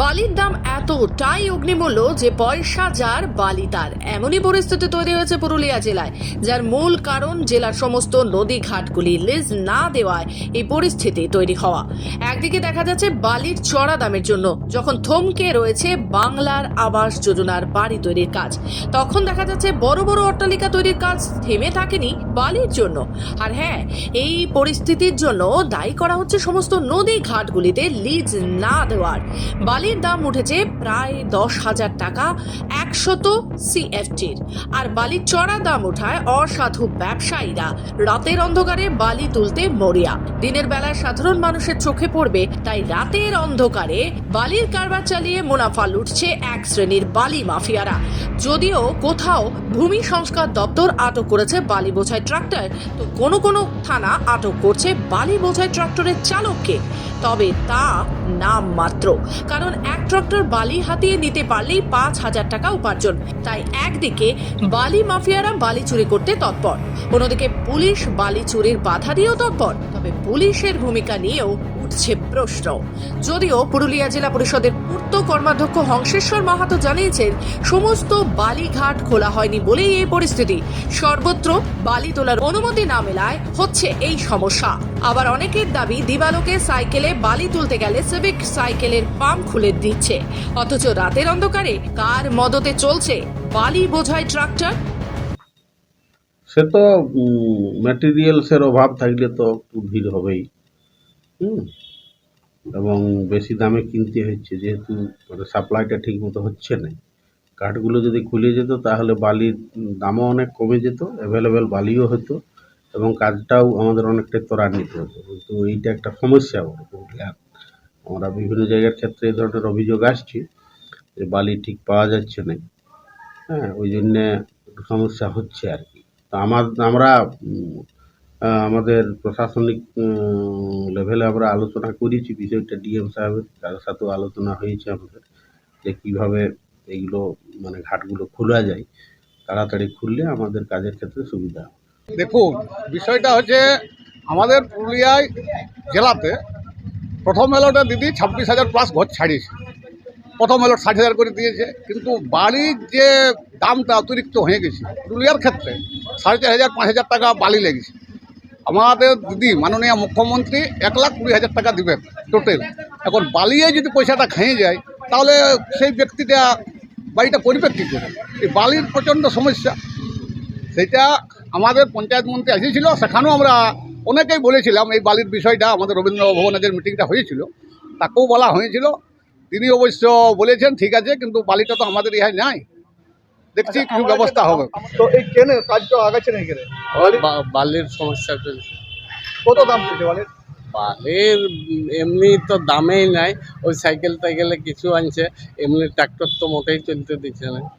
বালির দাম এতটাই অগ্নিমূল্য যে পয়সা যার বালি তার। এমনই পরিস্থিতি তৈরি হয়েছে পুরুলিয়া জেলায়, যার মূল কারণ জেলার সমস্ত নদী ঘাটগুলি লিজ না দেওয়ায় এই পরিস্থিতি তৈরি হওয়া। একদিকে দেখা যাচ্ছে বালির চড়া দামের জন্য, যখন থমকে রয়েছে বাংলার আবাস যোজনার বাড়ি তৈরির কাজ। তখন দেখা যাচ্ছে বড় বড় অট্টালিকা তৈরির কাজ থেমে থাকেনি বালির জন্য। আর হ্যাঁ এই পরিস্থিতির জন্য দায়ী করা হচ্ছে সমস্ত নদী ঘাটগুলিতে লিজ না দেওয়ার। বালির দাম উঠেছে প্রায় দশ হাজার টাকা, একশত সিএফটির। আর বালির চড়া দাম ওঠায় অসাধু ব্যবসায়ীরা। রাতের অন্ধকারে বালি তুলতে মরিয়া। দিনের বেলায় সাধারণ মানুষের চোখে পড়বে, তাই রাতের অন্ধকারে বালির কারবার চালিয়ে মুনাফা লুটছে এক শ্রেণির বালি মাফিয়ারা। যদিও কোথাও ভূমি সংস্কার দপ্তর আটক করেছে বালি বোঝাই ট্রাক্টর, তো কোনো কোনো থানা আটক করছে বালি বোঝাই ট্রাক্টরের চালককে। তবে তা নাম মাত্র। কারণ এক ট্রাক্টর বালি হাতিয়ে নিতে পারলেই পাঁচ হাজার টাকা উপার্জন। তাই একদিকে বালি মাফিয়ারা বালি চুরি করতে তৎপর, অন্যদিকে পুলিশ বালি চুরির বাধা দিয়েও তৎপর। তবে পুলিশের ভূমিকা নিয়েও উঠছে প্রশ্ন। যদিও পুরুলিয়া জেলা পরিষদের পূর্ত কর্মাধ্যক্ষ হংসেশ্বর মাহাতো জানিয়েছেন, সমস্ত বালিঘাট খোলা হয়নি বলেই এই পরিস্থিতি। সর্বত্র বালি তোলার অনুমতি না মেলায় হচ্ছে এই সমস্যা। আবার অনেকের দাবি, দিবালোকে সাইকেলে বালি তুলতে গেলে সিভিক সাইকেলের পাম্প খুলে দিচ্ছে। অথচ রাতের অন্ধকারে কার মদতে চলছে বালি বোঝায় ট্রাক্টর? সে তো ম্যাটেরিয়ালসের অভাব থাকলে তো একটু ভিড় হবেই। হুম? এবং বেশি দামে কিনতে হচ্ছে, যেহেতু মানে সাপ্লাইটা ঠিক মতো হচ্ছে না। কাঠগুলো যদি খুলে যেত, তাহলে বালির দামও অনেক কমে যেত অ্যাভেলেবেল বালিও হতো, এবং কাজটাও আমাদের অনেকটা ত্বরান্বিত হতো। কিন্তু এইটা একটা সমস্যা আমরা বিভিন্ন জায়গার ক্ষেত্রে এই ধরনের অভিযোগ আসছে, যে বালি ঠিক পাওয়া যাচ্ছে না। হ্যাঁ ওই জন্যে সমস্যা হচ্ছে আর কি। তো আমার, আমরা আমাদের প্রশাসনিক লেভেলে আমরা আলোচনা করেছি বিষয়টা ডিএম সাহেবের, তার সাথেও আলোচনা হয়েছে আমাদের, যে কীভাবে এইগুলো মানে ঘাটগুলো খোলা যায়, তাড়াতাড়ি খুললে আমাদের কাজের ক্ষেত্রে সুবিধা দেখুন, বিষয়টা হচ্ছে আমাদের পুরুলিয়ায় জেলাতে প্রথম এলোটা দিদি ছাব্বিশ হাজার প্লাস ঘর ছাড়িয়েছে। প্রথম হলো ষাট হাজার করে দিয়েছে, কিন্তু বালির যে দামটা অতিরিক্ত হয়ে গেছে, পুরুলিয়ার ক্ষেত্রে সাড়ে চার হাজার, পাঁচ হাজার টাকা বালি লেগেছে। আমাদের দিদি মাননীয় মুখ্যমন্ত্রী এক লাখ কুড়ি হাজার টাকা দিবেন টোটাল এখন বালিয়ে যদি পয়সাটা খেয়ে যায়, তাহলে সেই ব্যক্তিটা বাড়িটা কী করে এই বালির প্রচণ্ড সমস্যা। সেটা আমাদের পঞ্চায়েত মন্ত্রী এসেছিল, সেখানেও আমরা অনেকেই বলেছিলাম এই বালির বিষয়টা, আমাদের রবীন্দ্র ভবনের মিটিংটা হয়েছিল, তাকেও বলা হয়েছিল। তিনি অবশ্য বলেছেন ঠিক আছে কিন্তু বালিটা তো আমাদের ইহায় নাই। দেখছি কিছু ব্যবস্থা হবে। তো এই কেনে কাজটা আগাচ্ছে না এখানে। বা- বালির সমস্যা চলছে কত দাম চলছে বালির? বালির এমনি তো দামেই নাই। ওই সাইকেল টাইকেলে কিছু আনছে এমনি ট্রাক্টর তো মোটেই চলতে দিচ্ছে না।